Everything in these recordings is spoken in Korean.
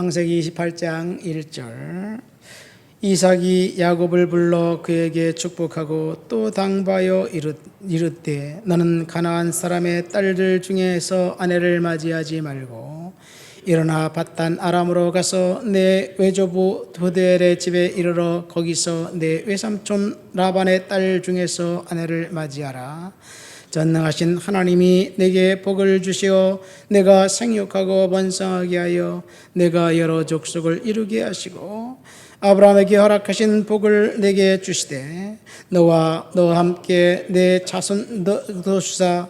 창세기 28장 1절. 이삭이 야곱을 불러 그에게 축복하고 또 이르- 이르되 너는 가나안 사람의 딸들 중에서 아내를 맞이하지 말고 일어나 바단 아람으로 가서 내 외조부 부델의 집에 이르러 거기서 내 외삼촌 라반의 딸 중에서 아내를 맞이하라 전능하신 하나님이 내게 복을 주시어 내가 생육하고 번성하게 하여 내가 여러 족속을 이루게 하시고 아브라함에게 허락하신 복을 내게 주시되 너와 너와 함께 내 자손도 주사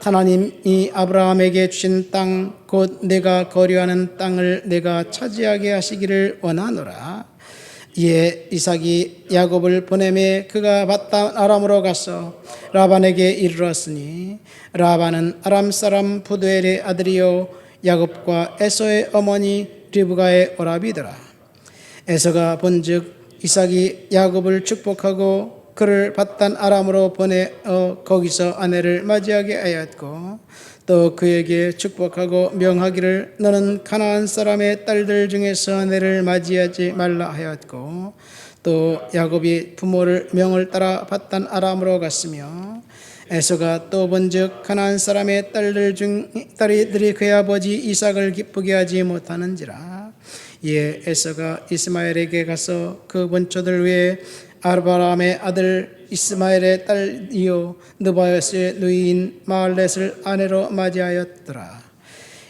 하나님이 아브라함에게 주신 땅 곧 내가 거류하는 땅을 내가 차지하게 하시기를 원하노라 이에 이삭이 야곱을 보내매 그가 바단 아람으로 가서 라반에게 이르렀으니 라반은 아람 사람 부두엘의 아들이요 야곱과 에서의 어머니 리브가의 오라비더라. 에서가 본즉 이삭이 야곱을 축복하고 그를 바단 아람으로 보내 어, 거기서 아내를 맞이하게 하였고 또 그에게 축복하고 명하기를 너는 가나안 사람의 딸들 중에서 아내를 맞이하지 말라 하였고 또 야곱이 부모를 명을 따라 바단 아람으로 갔으며 에서가 또 본즉 가나안 사람의 딸들 중 딸이들이 그의 아버지 이삭을 기쁘게 하지 못하는지라 이에 에서가 이스마엘에게 가서 그 본초들 위에 아르바람의 아들 이스마엘의 딸이요 느바요스의 누이인 마을렛을 아내로 맞이하였더라.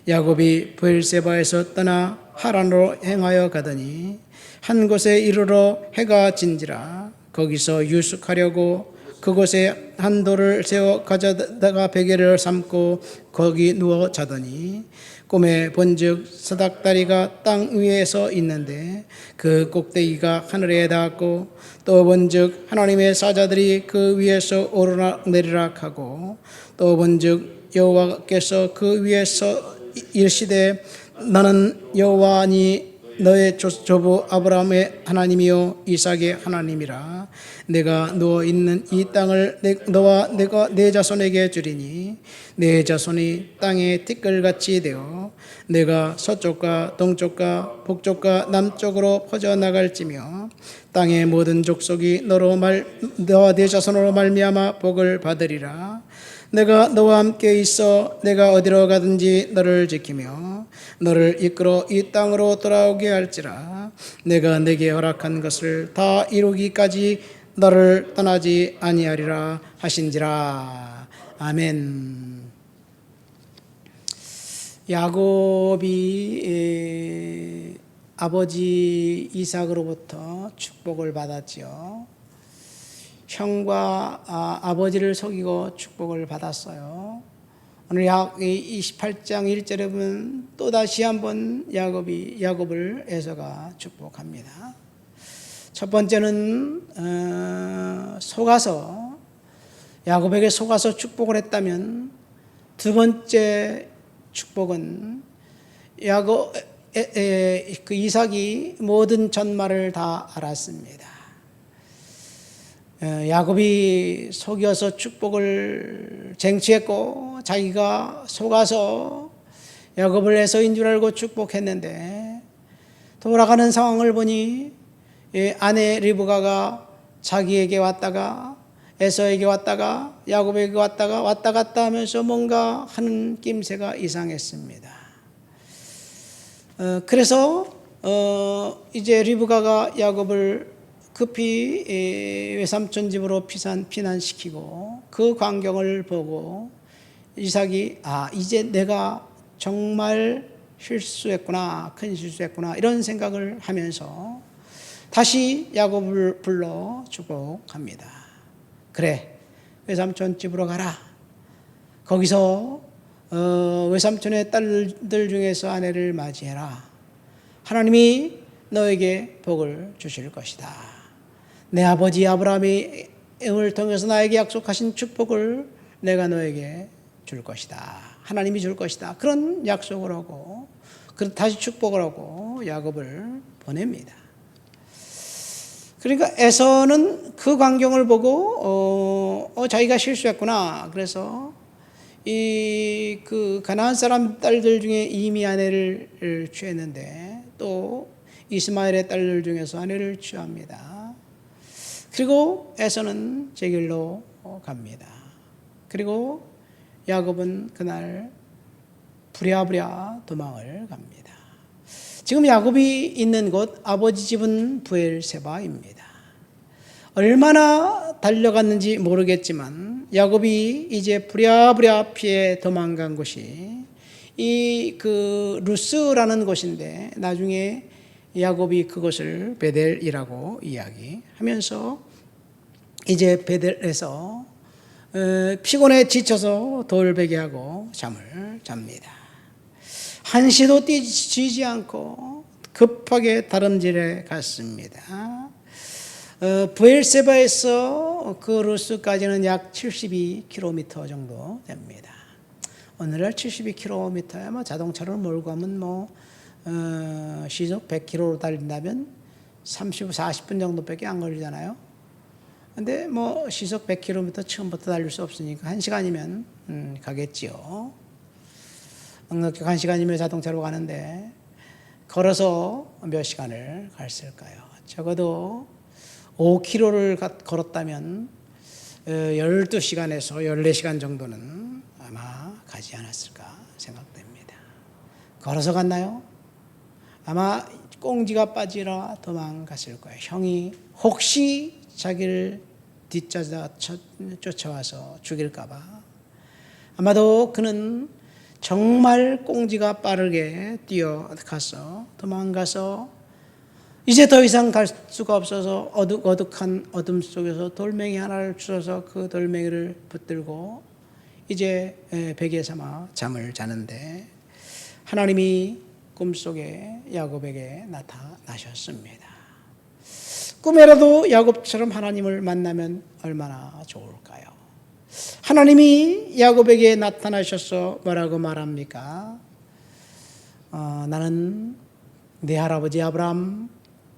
야곱이 부엘세바에서 떠나 하란으로 행하여 가더니 한 곳에 이르러 해가 진지라. 거기서 유숙하려고 그곳에 한 돌을 세워 가져다가 베개를 삼고 거기 누워 자더니 꿈에 본즉 사닥다리가 땅 위에서 있는데 그 꼭대기가 하늘에 닿았고 또 본즉 하나님의 사자들이 그 위에서 오르락 내리락 하고 또 본즉 여호와께서 그 위에서 이르시되 나는 여호와니 너의 조- 조부 아브라함의 하나님이요 이삭의 하나님이라. 내가 누워 있는 이 땅을 내, 너와 내가 내 자손에게 주리니 내 자손이 땅의 티끌같이 되어 내가 서쪽과 동쪽과 북쪽과 남쪽으로 퍼져 나갈지며 땅의 모든 족속이 너로 말 너와 내 자손으로 말미암아 복을 받으리라 내가 너와 함께 있어 내가 어디로 가든지 너를 지키며 너를 이끌어 이 땅으로 돌아오게 할지라 내가 내게 허락한 것을 다 이루기까지 너를 떠나지 아니하리라 하신지라 아멘. 야곱이 에, 아버지 이삭으로부터 축복을 받았지요. 형과 아, 아버지를 속이고 축복을 받았어요. 오늘 약 28장 1절에 보면 또 다시 한번 야곱이 야곱을 에서가 축복합니다. 첫 번째는 어, 속아서 야곱에게 속아서 축복을 했다면 두 번째 축복은 야곱 에, 에, 그 이삭이 모든 전말을 다 알았습니다. 에, 야곱이 속여서 축복을 쟁취했고 자기가 속아서 야곱을 해서인 줄 알고 축복했는데 돌아가는 상황을 보니 이 아내 리브가가 자기에게 왔다가 에서에게 왔다가 야곱에게 왔다가 왔다 갔다 하면서 뭔가 하는 낌새가 이상했습니다. 어, 그래서 어, 이제 리브가가 야곱을 급히 에, 외삼촌 집으로 피산 피난시키고 그 광경을 보고 이삭이 아 이제 내가 정말 실수했구나 큰 실수했구나 이런 생각을 하면서 다시 야곱을 불러 축복합니다. 그래 외삼촌 집으로 가라. 거기서 어, 외삼촌의 딸들 중에서 아내를 맞이해라. 하나님이 너에게 복을 주실 것이다. 내 아버지 아브라함이 을 통해서 나에게 약속하신 축복을 내가 너에게 줄 것이다. 하나님이 줄 것이다. 그런 약속을 하고 그 다시 축복을 하고 야곱을 보냅니다. 그러니까 에서는 그 광경을 보고 어, 어, 자기가 실수했구나. 그래서 이 그 가나안 사람 딸들 중에 이미 아내를 취했는데 또또 이스마엘의 딸들 중에서 아내를 취합니다. 그리고 에서는 제 길로 갑니다. 그리고 야곱은 그날 부랴부랴 도망을 갑니다. 지금 야곱이 있는 곳 아버지 집은 부엘세바입니다. 얼마나 달려갔는지 모르겠지만 야곱이 이제 부랴부랴 피해 도망간 곳이 이 그 루스라는 곳인데 나중에 야곱이 그것을 베델이라고 이야기하면서 이제 베델에서 어, 피곤해 지쳐서 돌베개 하고 잠을 잡니다. 한시도 뛰지 않고 급하게 다름질에 갔습니다. 어, 부엘세바에서 그 루스까지는 약 72km 정도 됩니다. 오늘날 72km야 뭐 자동차로 몰고 가면 뭐 어, 시속 100km로 달린다면 30, 40분 정도밖에 안 걸리잖아요. 근데 뭐 시속 100km 처음부터 달릴 수 없으니까 한 시간이면 음, 가겠지요. 넉넉히 한 시간이면 자동차로 가는데 걸어서 몇 시간을 갔을까요? 적어도 5km를 걸었다면 12시간에서 14시간 정도는 아마 가지 않았을까 생각됩니다. 걸어서 갔나요? 아마 꽁지가 빠지라 도망갔을 거예요. 형이 혹시 자기를 뒷쫓아 쫓아와서 죽일까봐 아마도 그는 정말 꽁지가 빠르게 뛰어가서 도망가서 이제 더 이상 갈 수가 없어서 어둑 어둑한 어둠 속에서 돌멩이 하나를 주워서 그 돌멩이를 붙들고 이제 베개 삼아 잠을 자는데 하나님이 꿈속에 야곱에게 나타나셨습니다. 꿈에라도 야곱처럼 하나님을 만나면 얼마나 좋을까요? 하나님이 야곱에게 나타나셔서 뭐라고 말합니까? 어, 나는 내 할아버지 아브람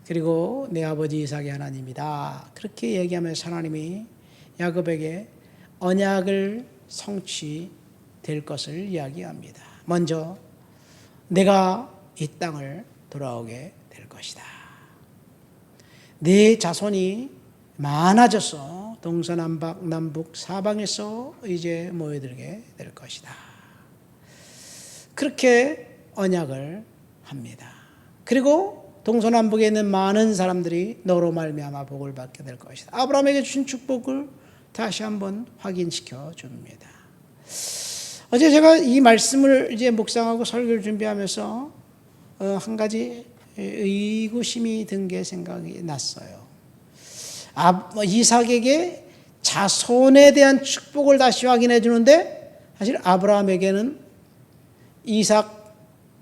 그리고 내 아버지 이삭의 하나님이다. 그렇게 얘기하면서 하나님이 야곱에게 언약을 성취될 것을 이야기합니다. 먼저 내가 이 땅을 돌아오게 될 것이다. 네 자손이 많아져서 동서남북 남북 사방에서 이제 모여들게 될 것이다. 그렇게 언약을 합니다. 그리고 동서남북에 있는 많은 사람들이 너로 말미암아 복을 받게 될 것이다. 아브라함에게 주신 축복을 다시 한번 확인시켜 줍니다. 어제 제가 이 말씀을 이제 묵상하고 설교를 준비하면서 어, 한 가지 의구심이 든 게 생각이 났어요. 아, 뭐 이삭에게 자손에 대한 축복을 다시 확인해 주는데 사실 아브라함에게는 이삭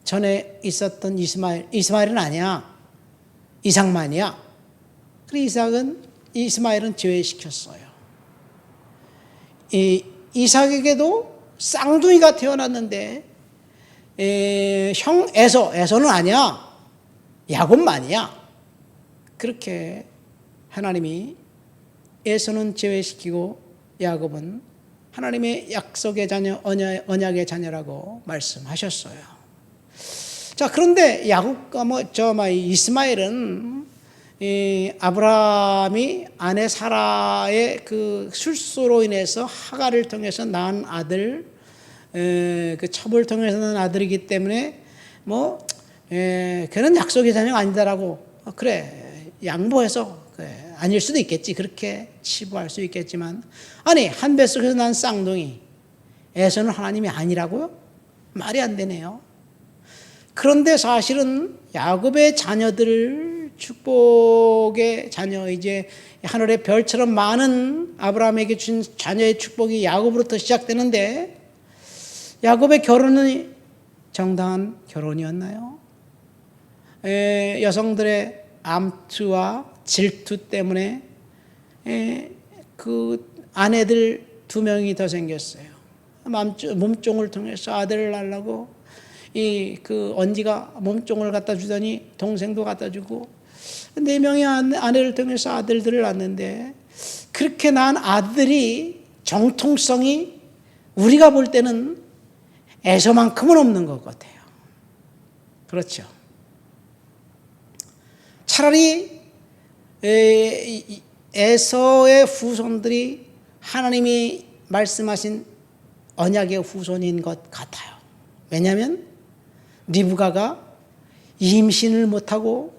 전에 있었던 이스마엘, 이스마엘은 아니야. 이삭만이야. 그리고 이삭은 이스마엘은 제외시켰어요. 이 이삭에게도 쌍둥이가 태어났는데 에, 형 에서 에서는 아니야. 야곱만이야. 그렇게 하나님이 에서는 제외시키고 야곱은 하나님의 약속의 자녀, 언약, 언약의 자녀라고 말씀하셨어요. 자, 그런데 야곱과 아, 뭐, 저, 뭐, 이스마엘은 이 아브라함이 아내 사라의 그 술수로 인해서 하가를 통해서 낳은 아들, 에, 그 첩을 통해서 낳은 아들이기 때문에 뭐, 에, 그는 약속의 자녀가 아니다라고, 어, 그래, 양보해서 그래, 아닐 수도 있겠지. 그렇게 치부할 수 있겠지만. 아니, 한 뱃속에서 난 쌍둥이. 에서는 하나님이 아니라고요? 말이 안 되네요. 그런데 사실은 야곱의 자녀들 축복의 자녀 이제 하늘의 별처럼 많은 아브라함에게 준 자녀의 축복이 야곱으로부터 시작되는데 야곱의 결혼은 정당한 결혼이었나요? 에, 여성들의 암투와 질투 때문에 에, 그 아내들 두 명이 더 생겼어요. 몸종을 통해서 아들을 낳으려고 이 그 언지가 몸종을 갖다 주더니 동생도 갖다 주고 네 명의 아내를 통해서 아들들을 낳는데 그렇게 낳은 아들이 정통성이 우리가 볼 때는 에서만큼은 없는 것 같아요. 그렇죠. 차라리 에서의 후손들이 하나님이 말씀하신 언약의 후손인 것 같아요. 왜냐하면 리브가가 임신을 못하고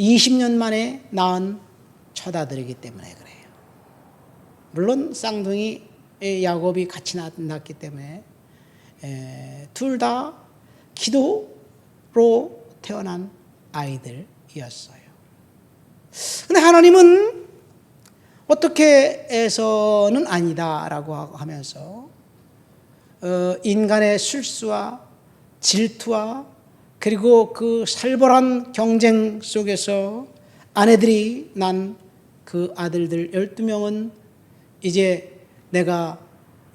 20년 만에 낳은 첫 아들이기 때문에 그래요. 물론 쌍둥이 야곱이 같이 낳- 낳았기 때문에 둘 다 기도로 태어난 아이들이었어요. 근데 하나님은 어떻게 해서는 아니다라고 하면서 어, 인간의 실수와 질투와 그리고 그 살벌한 경쟁 속에서 아내들이 난 그 아들들 12명은 이제 내가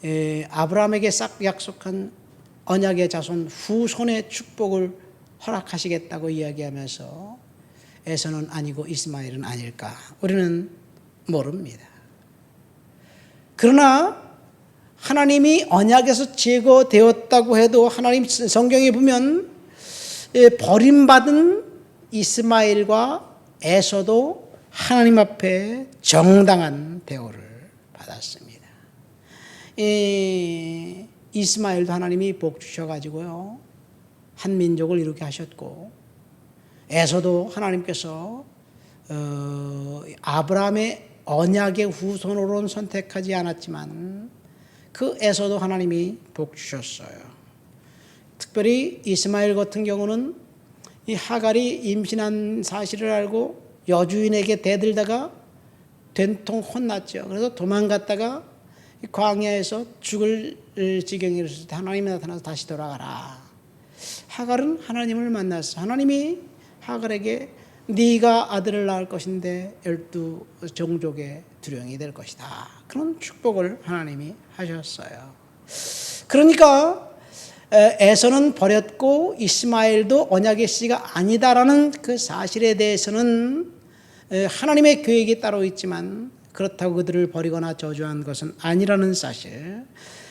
에, 아브라함에게 싹 약속한 언약의 자손 후손의 축복을 허락하시겠다고 이야기하면서 에서는 아니고 이스마엘은 아닐까 우리는 모릅니다. 그러나 하나님이 언약에서 제거되었다고 해도 하나님 성경에 보면 예, 버림받은 이스마엘과 에서도 하나님 앞에 정당한 대우를 받았습니다. 이 이스마엘도 하나님이 복 주셔가지고요 한 민족을 이루게 하셨고 에서도 하나님께서 어, 아브라함의 언약의 후손으로는 선택하지 않았지만 그 에서도 하나님이 복 주셨어요. 특별히 이스마엘 같은 경우는 이 하갈이 임신한 사실을 알고 여주인에게 대들다가 된통 혼났죠. 그래서 도망갔다가 이 광야에서 죽을 지경이었을 때 하나님이 나타나서 다시 돌아가라. 하갈은 하나님을 만났어. 하나님이 하갈에게 네가 아들을 낳을 것인데 열두 종족의 두령이 될 것이다. 그런 축복을 하나님이 하셨어요. 그러니까 에, 에서는 버렸고 이스마엘도 언약의 씨가 아니다라는 그 사실에 대해서는 에, 하나님의 계획이 따로 있지만 그렇다고 그들을 버리거나 저주한 것은 아니라는 사실.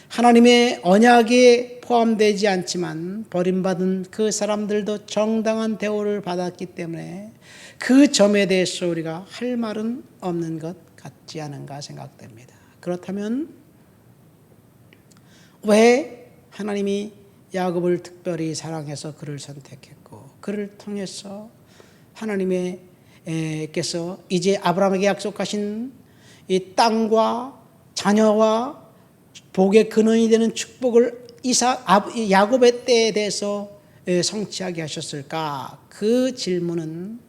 하나님의 언약에 포함되지 않지만 버림받은 그 사람들도 정당한 대우를 받았기 때문에 그 점에 대해서 우리가 할 말은 없는 것 같지 않은가 생각됩니다. 그렇다면 왜 하나님이 야곱을 특별히 사랑해서 그를 선택했고 그를 통해서 하나님의 께서 이제 아브라함에게 약속하신 이 땅과 자녀와 복의 근원이 되는 축복을 이사 야곱의 때에 대해서 성취하게 하셨을까? 그 질문은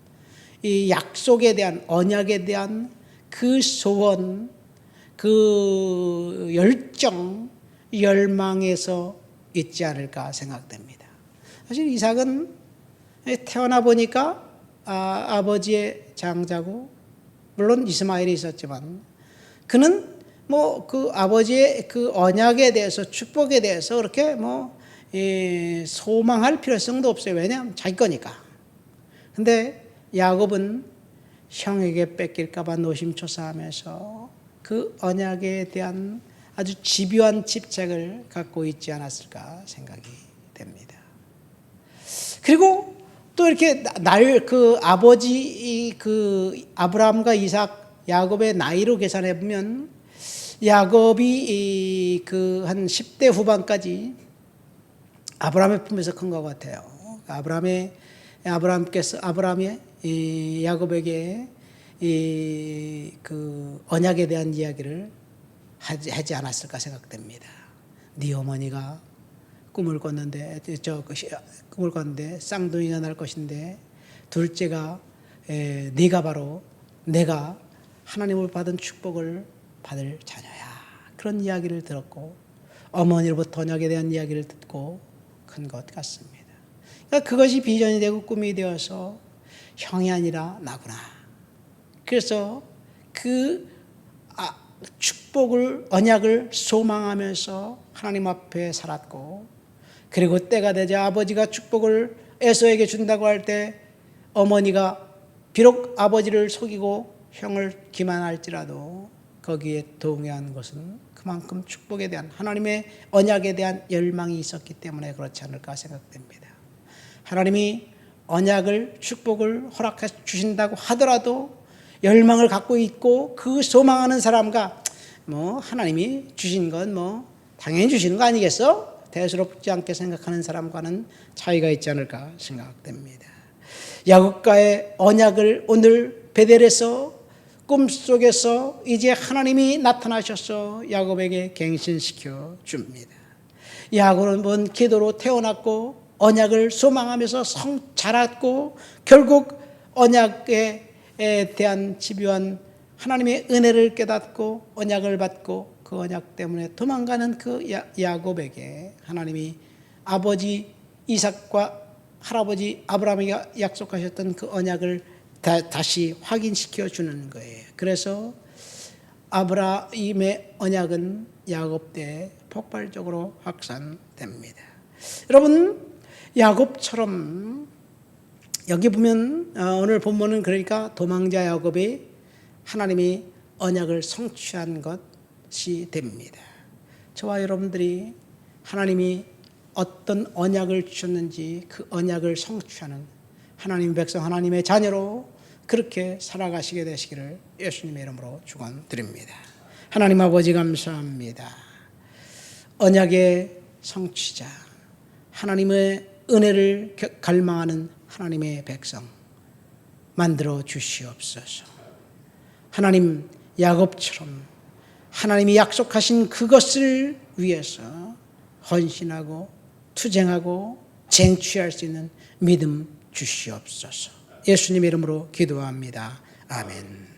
이 약속에 대한 언약에 대한 그 소원, 그 열정, 열망에서 있지 않을까 생각됩니다. 사실 이삭은 태어나 보니까 아, 아버지의 장자고 물론 이스마엘이 있었지만 그는 뭐 그 아버지의 그 언약에 대해서 축복에 대해서 그렇게 뭐 예, 소망할 필요성도 없어요. 왜냐하면 자기 거니까. 근데 야곱은 형에게 뺏길까봐 노심초사하면서 그 언약에 대한 아주 집요한 집착을 갖고 있지 않았을까 생각이 됩니다. 그리고 또 이렇게 날 그 아버지 그 아브라함과 이삭 야곱의 나이로 계산해 보면 야곱이 그 한 10대 후반까지 아브라함의 품에서 큰 것 같아요. 아브라함의 아브라함께서 아브라함의 이 야곱에게 이 그 언약에 대한 이야기를 하지, 하지 않았을까 생각됩니다. 네 어머니가 꿈을 꿨는데 저그 꿈을 꿨는데 쌍둥이가 날 것인데 둘째가 에, 네가 바로 내가 하나님을 받은 축복을 받을 자녀야. 그런 이야기를 들었고 어머니로부터 언약에 대한 이야기를 듣고 큰 것 같습니다. 그러니까 그것이 비전이 되고 꿈이 되어서 형이 아니라 나구나. 그래서 그 아, 축복을 언약을 소망하면서 하나님 앞에 살았고 그리고 때가 되자 아버지가 축복을 에서에게 준다고 할 때 어머니가 비록 아버지를 속이고 형을 기만할지라도 거기에 동의한 것은 그만큼 축복에 대한 하나님의 언약에 대한 열망이 있었기 때문에 그렇지 않을까 생각됩니다. 하나님이 언약을 축복을 허락해 주신다고 하더라도 열망을 갖고 있고 그 소망하는 사람과 뭐 하나님이 주신 건 뭐 당연히 주시는 거 아니겠어? 대수롭지 않게 생각하는 사람과는 차이가 있지 않을까 생각됩니다. 야곱과의 언약을 오늘 베델에서 꿈속에서 이제 하나님이 나타나셔서 야곱에게 갱신시켜 줍니다. 야곱은 기도로 태어났고 언약을 소망하면서 성 자랐고 결국 언약에 대한 집요한 하나님의 은혜를 깨닫고 언약을 받고 그 언약 때문에 도망가는 그 야- 야곱에게 하나님이 아버지 이삭과 할아버지 아브라함에게 약속하셨던 그 언약을 다, 다시 확인시켜 주는 거예요. 그래서 아브라임의 언약은 야곱 때 폭발적으로 확산됩니다. 여러분 야곱처럼 여기 보면 어, 오늘 본문은 그러니까 도망자 야곱이 하나님이 언약을 성취한 것이 됩니다. 저와 여러분들이 하나님이 어떤 언약을 주셨는지 그 언약을 성취하는 하나님 백성 하나님의 자녀로 그렇게 살아가시게 되시기를 예수님의 이름으로 축원드립니다. 하나님 아버지 감사합니다. 언약의 성취자 하나님의 은혜를 겨- 갈망하는 하나님의 백성 만들어 주시옵소서. 하나님 야곱처럼 하나님이 약속하신 그것을 위해서 헌신하고 투쟁하고 쟁취할 수 있는 믿음 주시옵소서. 예수님 이름으로 기도합니다. 아멘.